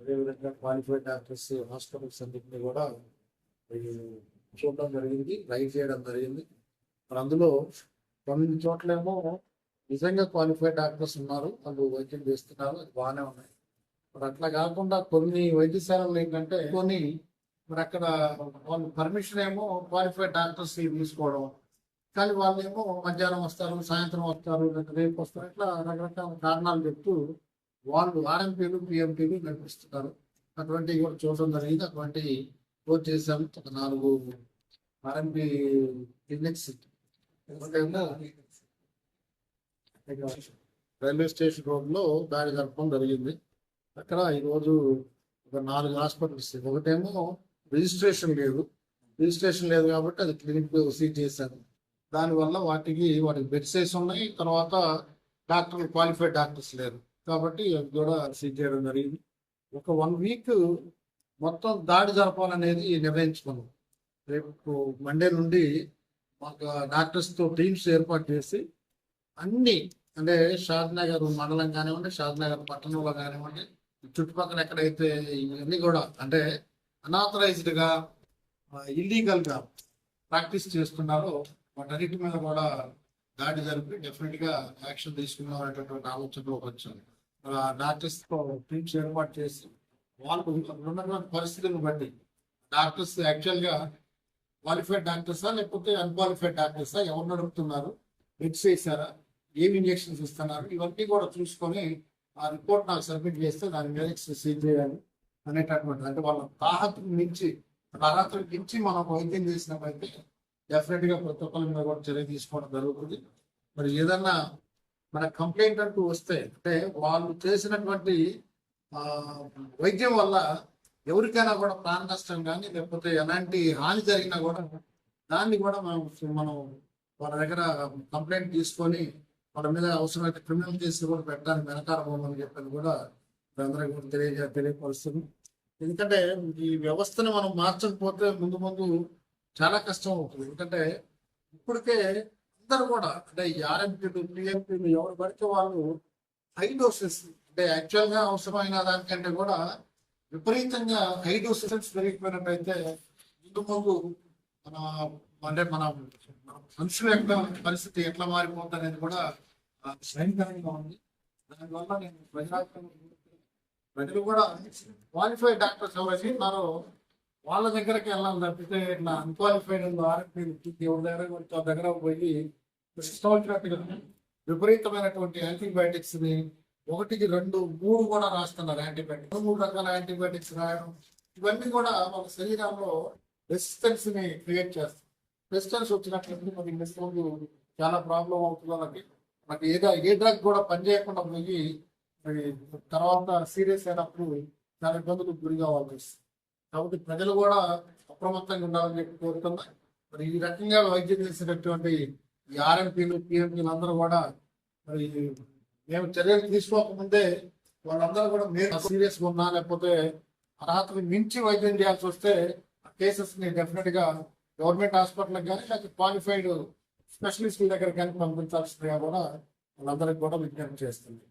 అదేవిధంగా qualified doctors hospitals అన్నింటినీ కూడా చూడడం జరిగింది రైడ్ చేయడం జరిగింది. మరి అందులో కొన్ని చోట్లేమో నిజంగా క్వాలిఫైడ్ డాక్టర్స్ ఉన్నారు వాళ్ళు వైద్యం చేస్తున్నారు అది బాగానే ఉన్నాయి. మరి అట్లా కాకుండా కొన్ని వైద్యశాలలు ఏంటంటే కొన్ని మరి అక్కడ వాళ్ళు పర్మిషన్ ఏమో క్వాలిఫైడ్ డాక్టర్స్ తీసుకోవడం. కానీ వాళ్ళు ఏమో మధ్యాహ్నం వస్తారు సాయంత్రం వస్తారు లేదా రేపు వస్తారు ఇట్లా రకరకాల కారణాలు చెప్తూ వాళ్ళు ఆర్ఎంపీలు పిఎంపీలు నడిపిస్తున్నారు. అటువంటివి కూడా చూడడం జరిగింది. అటువంటి కోచ్ చేశాము. ఒక నాలుగు ఆర్ఎంపీ క్లినిక్స్ రైల్వే స్టేషన్ రోడ్లో దాడి జరపడం జరిగింది. అక్కడ ఈరోజు ఒక నాలుగు హాస్పిటల్స్ ఒకటేమో రిజిస్ట్రేషన్ లేదు. రిజిస్ట్రేషన్ లేదు కాబట్టి అది క్లినిక్ సీజ్ చేశారు. దానివల్ల వాటికి వాటికి బెడ్స్ వేసి ఉన్నాయి. తర్వాత డాక్టర్లు క్వాలిఫైడ్ డాక్టర్స్ లేరు. కాబట్టి అది కూడా సీజ్ చేయడం జరిగింది. ఒక వన్ వీక్ మొత్తం దాడి జరపాలనేది నిర్ణయించుకున్నాం. రేపు మండే నుండి మాకు డాక్టర్స్తో టీమ్స్ ఏర్పాటు చేసి అన్ని అంటే షాద్ నగర్ మండలం కానివ్వండి షాద్నగర్ పట్టణంలో కానివ్వండి చుట్టుపక్కల ఎక్కడైతే ఇవన్నీ కూడా అంటే అనాథరైజ్డ్గా ఇల్లీగల్గా ప్రాక్టీస్ చేస్తున్నారో వాటన్నిటి మీద కూడా దాడి జరిపి డెఫినెట్గా యాక్షన్ తీసుకుందాం అనేటటువంటి ఆలోచనలోకి వచ్చాను డాక్టర్స్తో టీమ్స్ ఏర్పాటు చేసి వాళ్ళు ఉన్నటువంటి పరిస్థితులను బట్టి డాక్టర్స్ యాక్చువల్గా క్వాలిఫైడ్ డాక్టర్సా లేకపోతే అన్క్వాలిఫైడ్ డాక్టర్సా ఎవరు నడుపుతున్నారు బెడ్స్ వేసారా ఏమి ఇంజెక్షన్స్ ఇస్తున్నారు? ఇవన్నీ కూడా చూసుకొని ఆ రిపోర్ట్ నాకు సబ్మిట్ చేస్తే దాని మీద సీల్ చేయాలి అనేటటువంటి అంటే వాళ్ళ తాహతు మించి అర్హతలు మించి మనం వైద్యం చేసినప్పుడు డెఫినెట్గా ప్రతి ఒక్కరి మీద కూడా చర్య తీసుకోవడం జరుగుతుంది. మరి ఏదన్నా మన కంప్లైంట్ అంటూ వస్తే అంటే వాళ్ళు చేసినటువంటి వైద్యం వల్ల ఎవరికైనా కూడా ప్రాణ నష్టం కానీ లేకపోతే ఎలాంటి హాని జరిగినా కూడా దాన్ని కూడా మనం మనం వాళ్ళ దగ్గర కంప్లైంట్ తీసుకొని వాళ్ళ మీద అవసరమైతే క్రిమినల్ కేసులు కూడా పెట్టడానికి వెనకాల అని చెప్పని కూడా అందరికీ కూడా తెలియ తెలియపరుస్తుంది. ఎందుకంటే ఈ వ్యవస్థను మనం మార్చకపోతే ముందు ముందు చాలా కష్టం అవుతుంది. ఎందుకంటే ఇప్పటికే అందరు కూడా అంటే ఆర్ఎంపీలు టీఎంపీలు ఎవరు పడితే వాళ్ళు హై డోసెస్ అంటే యాక్చువల్గా అవసరమైన దానికంటే కూడా విపరీతంగా హై డోసెస్ పెరిగిపోయినట్టయితే ముందు ముందు మన అంటే మన మనుషుల యొక్క పరిస్థితి ఎట్లా మారిపోతుంది అనేది కూడా ఆ, భయంకరంగా ఉంది. దానివల్ల నేను ప్రజలకు ప్రజలు కూడా క్వాలిఫైడ్ డాక్టర్స్ ఎవరైతే ఉన్నారో వాళ్ళ దగ్గరకి వెళ్ళాలి తప్పితే ఇట్లా అన్క్వాలిఫైడ్ ఆర్ఎంపీ ఎవరి దగ్గర కొంచెం దగ్గర పోయి ఇష్టం వచ్చినట్టుగా విపరీతమైనటువంటి యాంటీబయాటిక్స్ని ఒకటికి రెండు మూడు కూడా రాస్తున్నారు. యాంటీబయాటిక్స్ మూడు రకాల యాంటీబయాటిక్స్ రాయడం. ఇవన్నీ కూడా మన శరీరంలో రెసిస్టెన్స్ని క్రియేట్ చేస్తాయి. రెసిస్టెన్స్ వచ్చినట్లయితే మనకి నెక్స్ట్ చాలా ప్రాబ్లం అవుతుంది వాళ్ళకి. మనకి ఏదో ఏ డ్రగ్ కూడా పనిచేయకుండా పోయి తర్వాత సీరియస్ అయినప్పుడు చాలా ఇబ్బందులకు గురి కావాల్సి కాబట్టి ప్రజలు కూడా అప్రమత్తంగా ఉండాలని చెప్పి కోరుతున్నా మరి ఈ రకంగా వైద్యం చేసేటటువంటి ఈ ఆర్ఎంపీలు పిఎంపీలు అందరూ కూడా మరి మేము చర్యలు తీసుకోకముందే వాళ్ళందరూ కూడా మేము సీరియస్గా ఉన్నా లేకపోతే అర్హతకు మించి వైద్యం చేయాల్సి వస్తే ఆ కేసెస్ని డెఫినెట్గా గవర్నమెంట్ హాస్పిటల్ కానీ లేకపోతే క్వాలిఫైడ్ స్పెషలిస్టుల దగ్గర కానీ పంపించాల్సిందిగా కూడా వాళ్ళందరికీ కూడా విజ్ఞప్తి చేస్తుంది